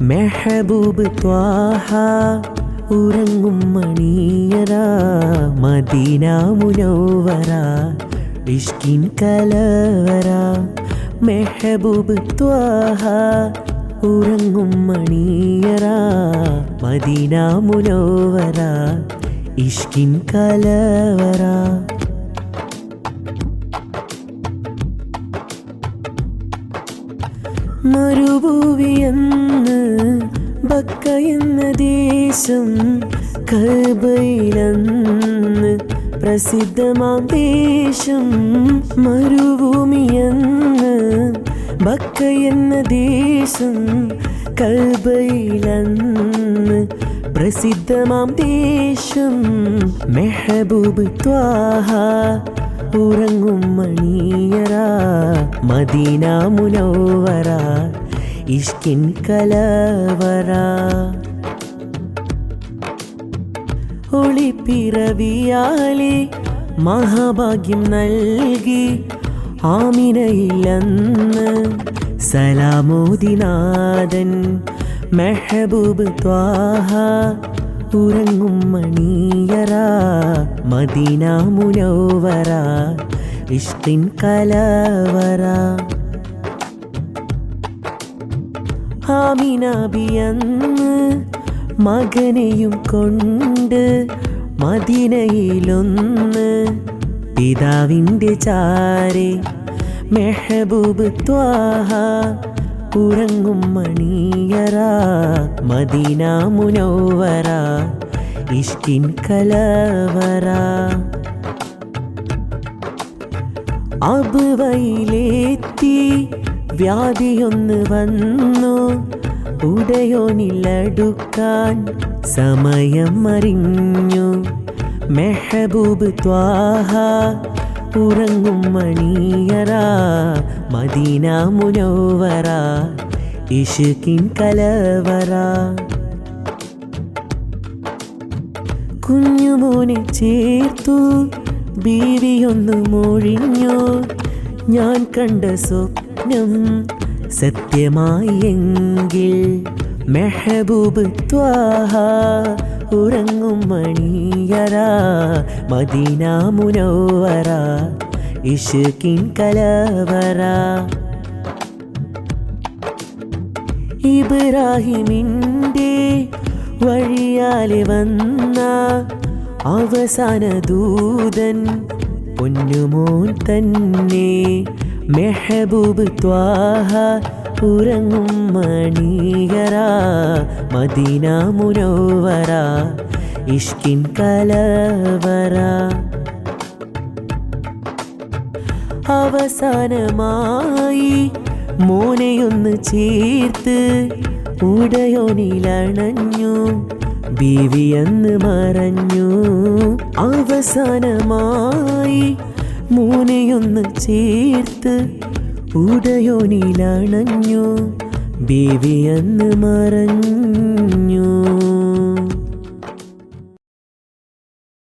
മെഹബൂബ് ത്വാഹ ഉറങ്ങും മണിയറ മദീന മുനോവറ ഇഷ്കിൻ കലവറ മെഹബൂബ് ത്വാഹ ഉറങ്ങും മണിയറ മദീന മുനോവറ ഇഷ്കിൻ കലവറ മരുഭൂവിയെന്ന് ബക്ക എന്ന ദേശം കൽബയിലെന്ന് പ്രസിദ്ധമാം ദേശം മരുഭൂമിയെന്ന് ബക്ക എന്ന ദേശം കൽബയിലെന്ന് പ്രസിദ്ധമാം ദേശം മെഹബൂബ് ത്വാഹ ഉറങ്ങും മണിയറ മദീന മുനവറ ഇഷ്കിൻ കലവറ ഒളിപ്പിറവിയാലെ മഹാഭാഗ്യം നൽകി ആമിനയില്ലെന്ന് സലാമോദിനാഥൻ മെഹബൂബ് ത്വാഹ ഉറങ്ങും മണിയറ മദീന മുനോവറ ഇഷ്കിൻ കലവറ ആമിനാബിയന്ന് മകനെയും കൊണ്ട് മദീനയിലൊന്ന് പിതാവിന്റെ ചാരെ മെഹബൂബ് ത്വാഹ ഉറങ്ങും മണിയറ മദീന മുനോവറ ഇഷ്കിൻ കലവറ. അബുവയിലെത്തി വ്യാധിയൊന്ന് വന്നു. ഉടയോനിലടുക്കാൻ സമയം അറിഞ്ഞു മെഹബൂബ് ത്വാഹ ഉറങ്ങും മണിയറ മദീന മുനോവറ ഇഷുക്കിൻ കലവറ. കുഞ്ഞുമോനെ ചേർത്തു ബീവിയൊന്നു മൊഴിഞ്ഞു. ഞാൻ കണ്ട സ്വപ്നം സത്യമായെങ്കിൽ മെഹബൂബ് ത്വാഹ ഉറങ്ങും മണിയറ മദീന മുനോവറ ഇഷുക്കിൻ കലവറ. ഇബ്രാഹിമിന്റെ വഴിയാലെ വന്ന അവസാന ദൂതൻ പൊന്നുമോൻ തന്നെ മെഹബൂബ് ത്വാഹ ഉറങ്ങും മണിയറ മദീന മുനോവറ ഇഷ്കിൻ കലവറ അവസാനമായി മോനെയൊന്ന് ചേർത്ത് ഉടയോനിലണഞ്ഞു ബീവിയെന്ന് മറഞ്ഞു. അവസാനമായി മൂനയൊന്ന് ചേർത്ത് ഉടയോനിലണഞ്ഞു. ബീവിയെന്ന് മറഞ്ഞു.